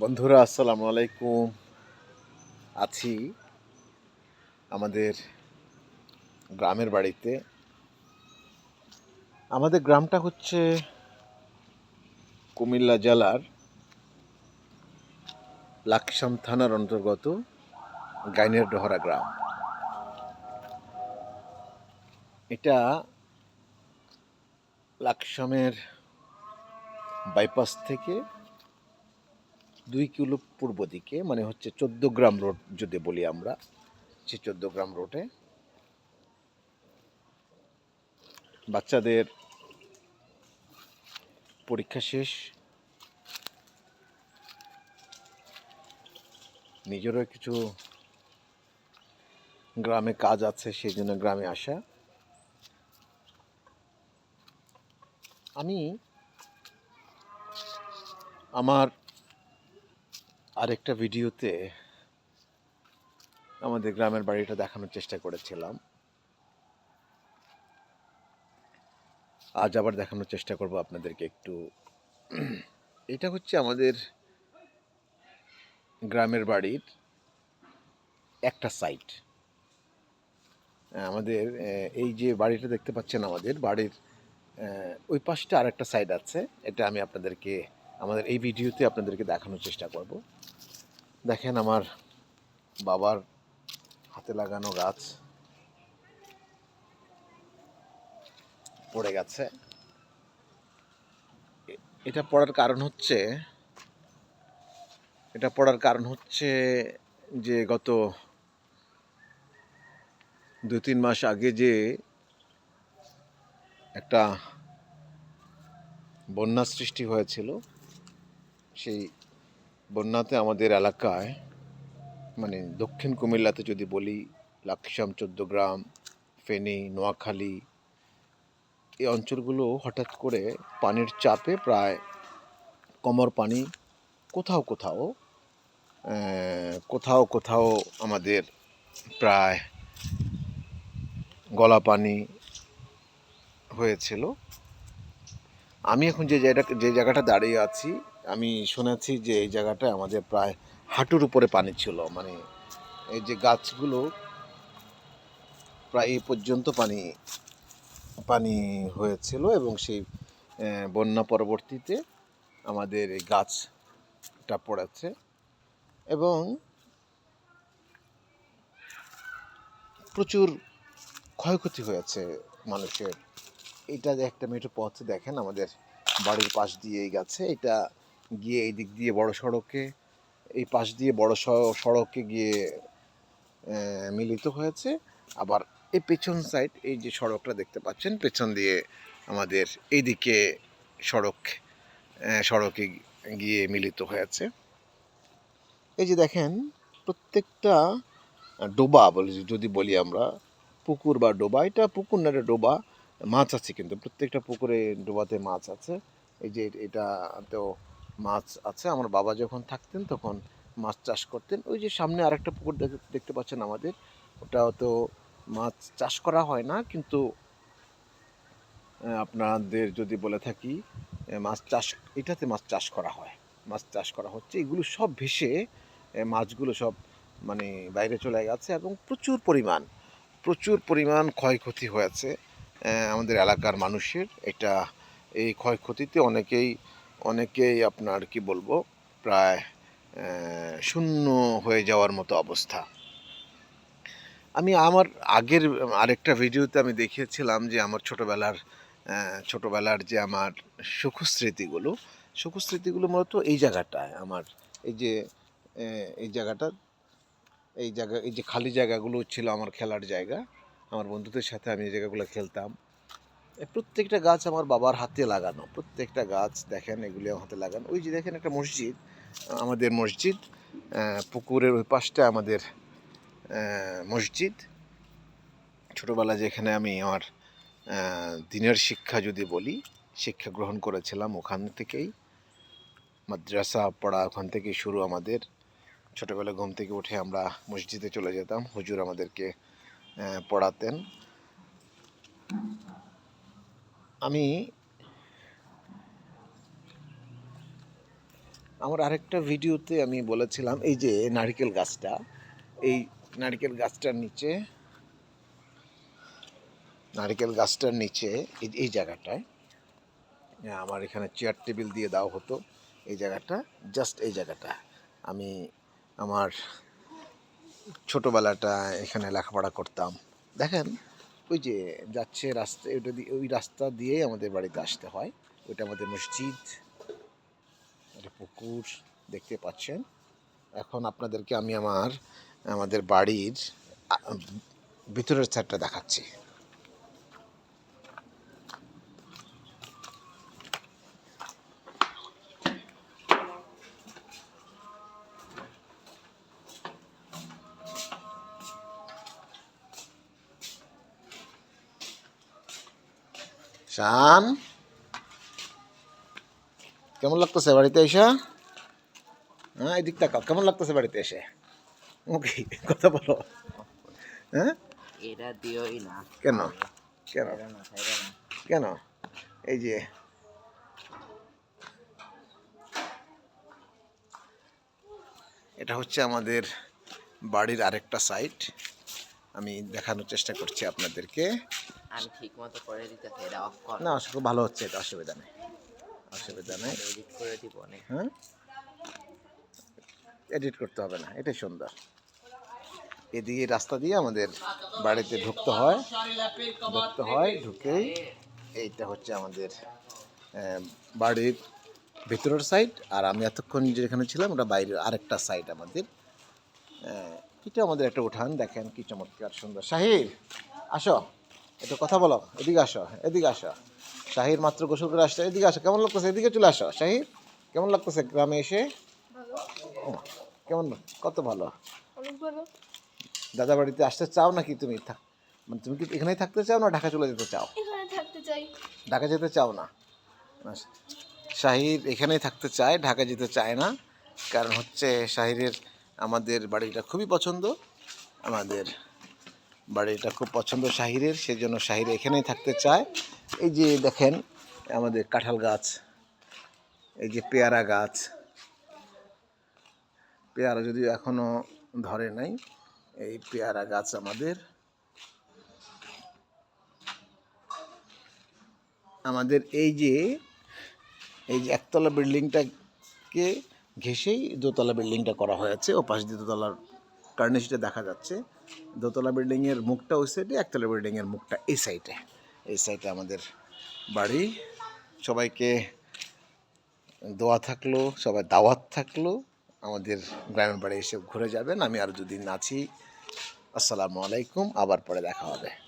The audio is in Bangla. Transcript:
বন্ধুরা, আসসালামু আলাইকুম। আছি আমাদের গ্রামের বাড়িতে। আমাদের গ্রামটা হচ্ছে কুমিল্লা জেলার লাকসাম থানার অন্তর্গত গাইনের ডহরা গ্রাম। এটা লাকসামের বাইপাস থেকে দুই কিলো পূর্ব দিকে মানে হচ্ছে চোদ্দ গ্রাম রোড যদি বলি আমরা সে চোদ্দ গ্রাম রোডে বাচ্চাদের পরীক্ষা শেষ। নিজেরও কিছু গ্রামে কাজ আছে, সেই জন্য গ্রামে আসা। আমি আমার আরেকটা ভিডিওতে আমাদের গ্রামের বাড়িটা দেখানোর চেষ্টা করেছিলাম। আজ আবার দেখানোর চেষ্টা করব আপনাদেরকে একটু। এটা হচ্ছে আমাদের গ্রামের বাড়ির একটা সাইট। আমাদের এই যে বাড়িটা দেখতে পাচ্ছেন আমাদের, বাড়ির ওই পাশটা আরেকটা সাইড আছে। এটা আমি আপনাদেরকে আমাদের এই ভিডিওতে আপনাদেরকে দেখানোর চেষ্টা করব। দেখেন আমার বাবার হাতে লাগানো গাছ পড়ে গেছে। এটা পড়ার কারণ হচ্ছে, এটা পড়ার কারণ হচ্ছে যে গত দু তিন মাস আগে যে একটা বন্যা সৃষ্টি হয়েছিল সেই বন্যাতে আমাদের এলাকায় মানে দক্ষিণ কুমিল্লাতে যদি বলি, লাকসাম, চোদ্দগ্রাম, ফেনী, নোয়াখালী, এই অঞ্চলগুলো হঠাৎ করে পানির চাপে প্রায় কমর পানি কোথাও কোথাও কোথাও কোথাও আমাদের প্রায় গলা পানি হয়েছিল। আমি এখন যে জায়গাটা যে জায়গাটা দাঁড়িয়ে আছি আমি শুনেছি যে এই জায়গাটা আমাদের প্রায় হাঁটুর উপরে পানি ছিল। মানে এই যে গাছগুলো প্রায় এই পর্যন্ত পানি পানি হয়েছিল এবং সেই বন্যা পরবর্তীতে আমাদের এই গাছটা পড়েছে এবং প্রচুর ক্ষয়ক্ষতি হয়েছে মানুষের। এটা একটা মেঠো পথ দেখেন আমাদের বাড়ির পাশ দিয়েই গেছে। এটা গিয়ে এই দিক দিয়ে বড় সড়কে, এই পাশ দিয়ে বড় সড়কে গিয়ে মিলিত হয়েছে। আবার এই পেছন সাইড এই যে সড়কটা দেখতে পাচ্ছেন, পেছন দিয়ে আমাদের এইদিকে সড়ক সড়কে গিয়ে মিলিত হয়েছে। এই যে দেখেন, প্রত্যেকটা ডোবা বলি, যদি বলি আমরা, পুকুর বা ডোবা, এটা পুকুর না, এটা ডোবা, মাছ আছে কিন্তু, প্রত্যেকটা পুকুরে ডোবাতে মাছ আছে। এই যে এটাতেও মাছ আছে। আমার বাবা যখন থাকতেন তখন মাছ চাষ করতেন। ওই যে সামনে আরেকটা পুকুর দেখতে পাচ্ছেন আমাদের। ওটাও তো মাছ চাষ করা হয় না, কিন্তু আপনাদের যদি বলে থাকি মাছ চাষ, এটাতে মাছ চাষ করা হয়। মাছ চাষ করা হচ্ছে। এগুলো সব ভেসে মাছগুলো সব মানে বাইরে চলে গেছে এবং প্রচুর পরিমাণ প্রচুর পরিমাণ ক্ষয়ক্ষতি হয়েছে আমাদের এলাকার মানুষের। এটা এই ক্ষয়ক্ষতিতে অনেকেই অনেকেই আপনার, কি বলব, প্রায় শূন্য হয়ে যাওয়ার মতো অবস্থা। আমি আমার আগের, আরেকটা ভিডিওতে আমি দেখিয়েছিলাম যে আমার ছোটোবেলার ছোটোবেলার যে আমার সুখস্মৃতিগুলো সুখস্মৃতিগুলো মূলত এই জায়গাটায়। আমার এই যে এই জায়গাটা, এই জায়গা, এই যে খালি জায়গাগুলো ছিল আমার খেলার জায়গা, আমার বন্ধুদের সাথে আমি এই জায়গাগুলো খেলতাম। প্রত্যেকটা গাছ আমার বাবার হাতে লাগানো। প্রত্যেকটা গাছ দেখেন, এগুলি আমার হাতে লাগানো। ওই যে দেখেন একটা মসজিদ, আমাদের মসজিদ পুকুরের ওই পাশটা আমাদের মসজিদ। ছোটোবেলা যেখানে আমি আমার দিনের শিক্ষা যদি বলি, শিক্ষা গ্রহণ করেছিলাম ওখান থেকেই। মাদ্রাসা পড়া ওখান থেকেই শুরু আমাদের। ছোটোবেলা ঘুম থেকে উঠে আমরা মসজিদে চলে যেতাম। হুজুর আমাদেরকে পড়াতেন। আমি আমার আরেকটা ভিডিওতে আমি বলেছিলাম এই যে নারকেল গাছটা এই নারকেল গাছটার নিচে নারকেল গাছটার নিচে এই জায়গাটায় হ্যাঁ, আমার এখানে চেয়ার টেবিল দিয়ে দেওয়া হতো এই জায়গাটা জাস্ট এই জায়গাটা। আমি আমার ছোটোবেলাটা এখানে লেখাপড়া করতাম। দেখেন ওই যে যাচ্ছে রাস্তা, ওইটা দিয়ে, ওই রাস্তা দিয়েই আমাদের বাড়িতে আসতে হয়। ওইটা আমাদের মসজিদ, একটা পুকুর, দেখতে পাচ্ছেন। এখন আপনাদেরকে আমি আমার, আমাদের বাড়ির ভিতরের ছাদটা দেখাচ্ছি। শান। কেমন লাগতেছে বাড়িতে এসে? হ্যাঁ এদিক তাকাও কেমন লাগতেছে বাড়িতে এসে? ওকে কথা বলো। হ্যাঁ? এটা দিওই না। কেন? কেন? কেন? এই যে। এটা হচ্ছে আমাদের বাড়ির আরেকটা সাইট আমি দেখানোর চেষ্টা করছি আপনাদেরকে। আমি ঠিক মতো করে দিতেছি এটা অফ কর। না খুব ভালো হচ্ছে এটা অসুবিধা নেই। অসুবিধা নেই। এডিট করে দিব অনেক। হ্যাঁ এডিট করতে হবে না এটাই সুন্দর। এদিকে রাস্তা দিয়ে আমাদের বাড়িতে ঢুকতে হয়। ঢুকতে হয় ঢুকেই এইটা হচ্ছে আমাদের বাড়ির ভেতরের সাইড আর আমি এতক্ষণ যেখানে ছিলাম ওটা বাইরের আরেকটা সাইড আমাদের। এটা আমাদের একটা উঠান দেখেন কি চমৎকার সুন্দর। শাহির আসো। একটু কথা বলো এদিকে আসো এদিকে আসো। শাহির মাত্র গোসল করে আসছে এদিকে আসো কেমন লাগতেছে? এদিকে চলে আসো শাহির কেমন লাগতেছে গ্রামে এসে? কেমন কত ভালো? দাদা বাড়িতে আসতে চাও নাকি তুমি? মানে তুমি কি এখানেই থাকতে চাও না ঢাকা চলে যেতে চাও? ঢাকা যেতে চাও না? আচ্ছা। শাহির এখানেই থাকতে চায় ঢাকা যেতে চায় না। কারণ হচ্ছে শাহিরের আমাদের বাড়িটা খুবই পছন্দ আমাদের বাড়িটা খুব পছন্দ শাহিরের, সেজন্য শাহির এখানেই থাকতে চায়। এই যে দেখেন, আমাদের কাঁঠাল গাছ, এই যে পেয়ারা গাছ। পেয়ারা যদিও এখনও ধরে নাই, এই পেয়ারা গাছ আমাদের। আমাদের এই যে এই যে একতলা বিল্ডিংটাকে ঘেঁষেই দোতলা বিল্ডিংটা করা হয়েছে ও পাশ দিয়ে দোতলার কার্নিশটা দেখা যাচ্ছে। দোতলা বিল্ডিংয়ের মুখটা ওই সাইডে একতলা বিল্ডিংয়ের মুখটা এই সাইডে এই সাইডে আমাদের বাড়ি। সবাইকে দোয়া থাকল, সবাই দাওয়াত থাকল। আমাদের গ্রামের বাড়ি এসে ঘুরে যাবেন। আমি আর দুদিন আছি। আসসালামু আলাইকুম। আবার পরে দেখা হবে।